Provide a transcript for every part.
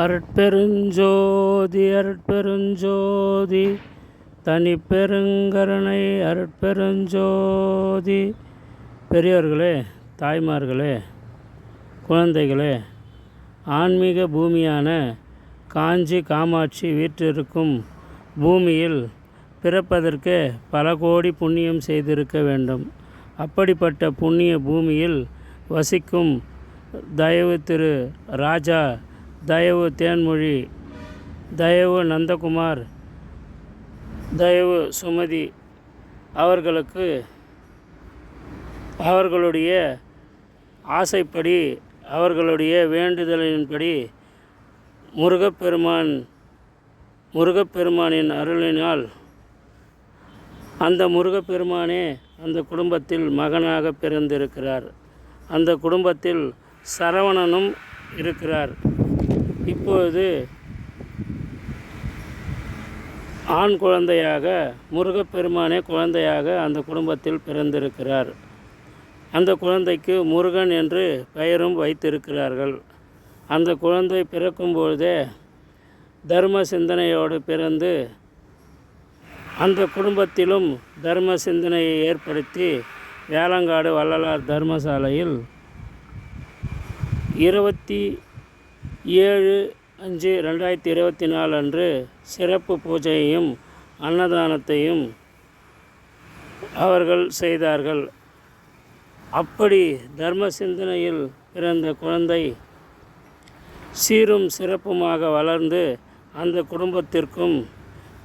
அருட்பெருஞ்சோதி அருட்பெருஞ்சோதி. தனிப்பெருங்கருணை அருட்பெருஞ்சோதி. பெரியோர்களே தாய்மார்களே குழந்தைகளே ஆன்மீக பூமியான காஞ்சி காமாட்சி வீற்றிருக்கும் பூமியில் பிறப்பதற்கு பல கோடி புண்ணியம் செய்திருக்க வேண்டும். அப்படிப்பட்ட புண்ணிய பூமியில் வசிக்கும் தயவு திரு ராஜா தயவு தேன்மொழி தயவு நந்தகுமார் தயவு சுமதி அவர்களுக்கு அவர்களுடைய ஆசைப்படி அவர்களுடைய வேண்டுதலின்படி முருகப்பெருமான் முருகப்பெருமானின் அருளினால் அந்த முருகப்பெருமானே அந்த குடும்பத்தில் மகனாக பிறந்திருக்கிறார். அந்த குடும்பத்தில் சரவணனும் இருக்கிறார். இப்பொழுது ஆண் குழந்தையாக முருகப்பெருமானே குழந்தையாக அந்த குடும்பத்தில் பிறந்திருக்கிறார். அந்த குழந்தைக்கு முருகன் என்று பெயரும் வைத்திருக்கிறார்கள். அந்த குழந்தை பிறக்கும்பொழுதே தர்ம சிந்தனையோடு பிறந்து அந்த குடும்பத்திலும் தர்ம சிந்தனையை ஏற்படுத்தி வேளங்காடு வள்ளலார் தர்மசாலையில் இருபத்தி ஏழு அஞ்சு ரெண்டாயிரத்தி இருபத்தி நாலு அன்று சிறப்பு பூஜையையும் அன்னதானத்தையும் அவர்கள் செய்தார்கள். அப்படி தர்ம சிந்தனையில் பிறந்த குழந்தை சீரும் சிறப்புமாக வளர்ந்து அந்த குடும்பத்திற்கும்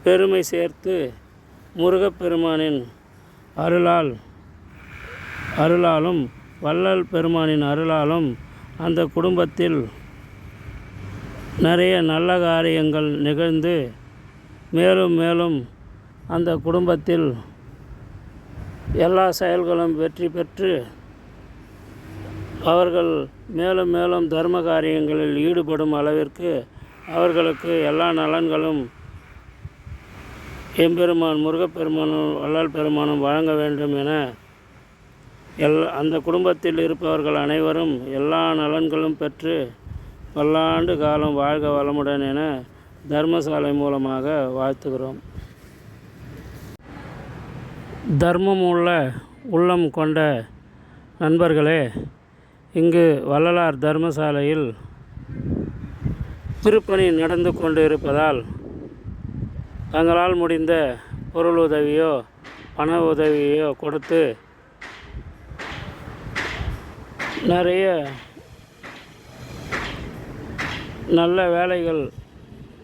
பெருமை சேர்த்து முருகப்பெருமானின் அருளால் அருளாலும் வள்ளல் பெருமானின் அருளாலும் அந்த குடும்பத்தில் நிறைய நல்ல காரியங்கள் நிகழ்ந்து மேலும் மேலும் அந்த குடும்பத்தில் எல்லா செயல்களும் வெற்றி பெற்று அவர்கள் மேலும் மேலும் தர்ம காரியங்களில் ஈடுபடும் அளவிற்கு அவர்களுக்கு எல்லா நலன்களும் எம்பெருமான் முருகப்பெருமானும் வள்ளல் பெருமானும் வழங்க வேண்டும் என எல் அந்த குடும்பத்தில் இருப்பவர்கள் அனைவரும் எல்லா நலன்களும் பெற்று பல்லாண்டு காலம் வாழ்க வளமுடன் என தர்மசாலை மூலமாக வாழ்த்துகிறோம். தர்மம் உள்ள உள்ளம் கொண்ட நண்பர்களே இங்கு வள்ளலார் தர்மசாலையில் திருப்பணி நடந்து கொண்டு இருப்பதால் தங்களால் முடிந்த பொருள் உதவியோ பண உதவியோ கொடுத்து நிறைய நல்ல வேலைகள்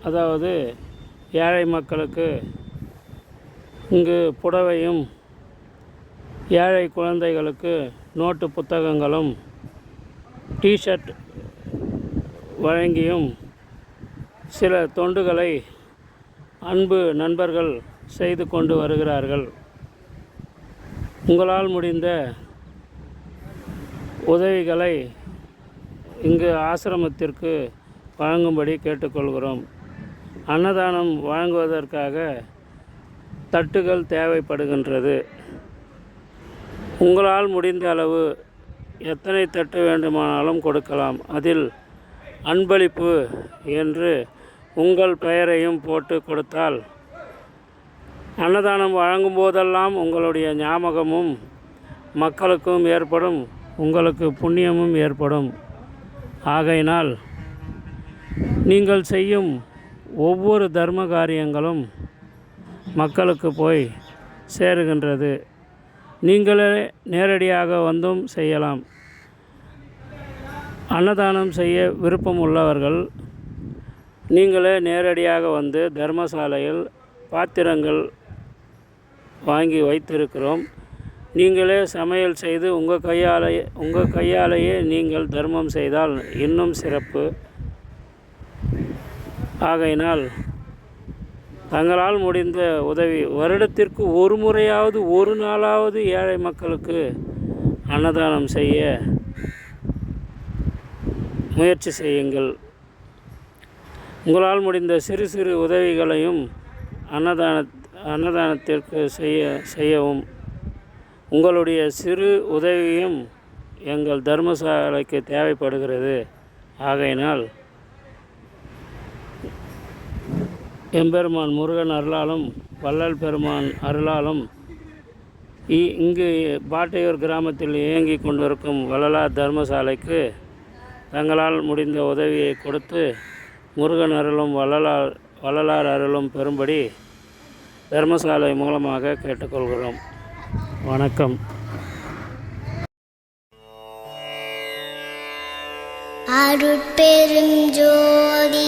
அதாவது ஏழை மக்களுக்கு இங்கு புடவையும் ஏழை குழந்தைகளுக்கு நோட்டு புத்தகங்களும் டிஷர்ட் வழங்கியும் சில தொண்டுகளை அன்பு நண்பர்கள் செய்து கொண்டு வருகிறார்கள். உங்களால் முடிந்த உதவிகளை இங்கு ஆசிரமத்திற்கு வழங்கும்படி கேட்டுக்கொள்கிறோம். அன்னதானம் வழங்குவதற்காக தட்டுகள் தேவைப்படுகின்றது. உங்களால் முடிந்த அளவு எத்தனை தட்டு வேண்டுமானாலும் கொடுக்கலாம். அதில் அன்பளிப்பு என்று உங்கள் பெயரையும் போட்டு கொடுத்தால் அன்னதானம் வழங்கும் போதெல்லாம் உங்களுடைய ஞாபகமும் மக்களுக்கும் ஏற்படும் உங்களுக்கு புண்ணியமும் ஏற்படும். ஆகையினால் நீங்கள் செய்யும் ஒவ்வொரு தர்ம காரியங்களும் மக்களுக்கு போய் சேருகின்றது. நீங்களே நேரடியாக வந்தும் செய்யலாம். அன்னதானம் செய்ய விருப்பம் உள்ளவர்கள் நீங்களே நேரடியாக வந்து தர்மசாலையில் பாத்திரங்கள் வாங்கி வைத்திருக்கிறோம். நீங்களே சமையல் செய்து உங்கள் கையாலேயே உங்கள் கையாலேயே நீங்கள் தர்மம் செய்தால் இன்னும் சிறப்பு. ஆகையினால் தங்களால் முடிந்த உதவி வருடத்திற்கு ஒரு முறையாவது ஒரு நாளாவது ஏழை மக்களுக்கு அன்னதானம் செய்ய முயற்சி செய்யுங்கள். உங்களால் முடிந்த சிறு சிறு உதவிகளையும் அன்னதான அன்னதானத்திற்கு செய்ய செய்யவும். உங்களுடைய சிறு உதவியும் எங்கள் தர்மசாலைக்கு தேவைப்படுகிறது. ஆகையினால் எம்பெருமான் முருகன் அருளாலும் வள்ளல் பெருமான் அருளாலும் இ- இங்கு பாட்டையூர் கிராமத்தில் இயங்கிக் கொண்டிருக்கும் வள்ளலார் தர்மசாலைக்கு தங்களால் முடிந்த உதவியை கொடுத்து முருகன் அருளும் வள்ளலார் வள்ளலார் அருளும் பெறும்படி தர்மசாலை மூலமாக கேட்டுக்கொள்கிறோம். வணக்கம். அருட்பெருஞ்சோதி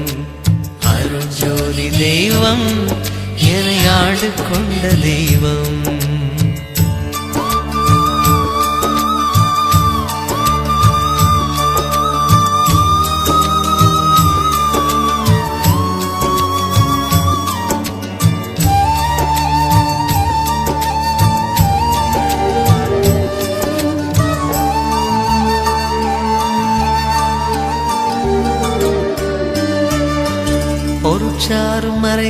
தெய்வம். என்னை ஆண்டு கொண்ட தெய்வம்.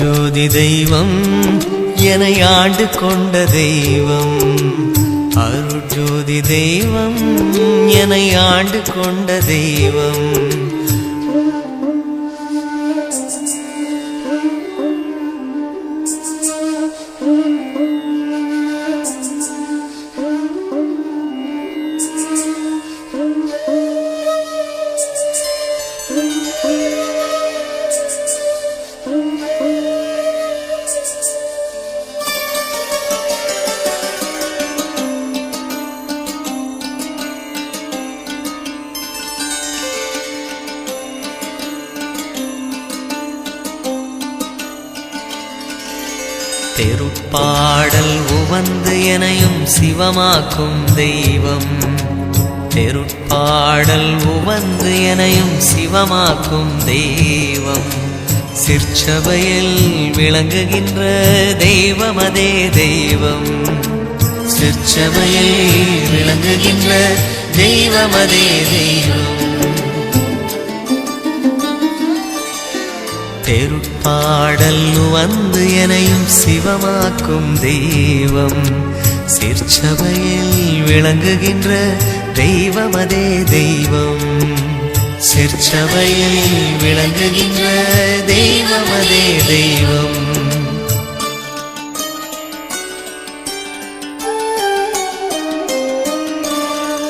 ஜோதி தெய்வம் என ஆண்டு கொண்ட தெய்வம். அருட்ஜோதி தெய்வம் என ஆண்டு கொண்ட தெய்வம். தெருப்பாடல் உவந்து எனையும் சிவமாக்கும் தெய்வம். தெருப்பாடல் உவந்து எனையும் சிவமாக்கும் தெய்வம். சிற்சபையில் விளங்குகின்ற தெய்வம் அதே தெய்வம். சிற்சபையில் விளங்குகின்ற தெய்வம் அதே தெய்வம். தெருப்பாடல் வந்து எனையும் சிவமாக்கும் தெய்வம். சிற்சபையில் விளங்குகின்ற தெய்வம் அதே தெய்வம். சிற்சபையில் விளங்குகின்ற தெய்வம் அதே தெய்வம்.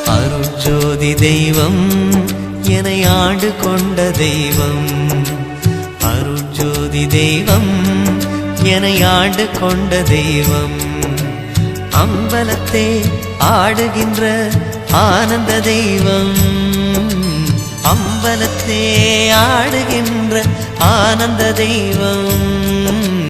அருஜோதி தெய்வம் என ஆண்டு கொண்ட தெய்வம். அருட்ஜோதி தெய்வம் என்னை ஆண்டு கொண்ட தெய்வம். அம்பலத்தே ஆடுகின்ற ஆனந்த தெய்வம். அம்பலத்தே ஆடுகின்ற ஆனந்த தெய்வம்.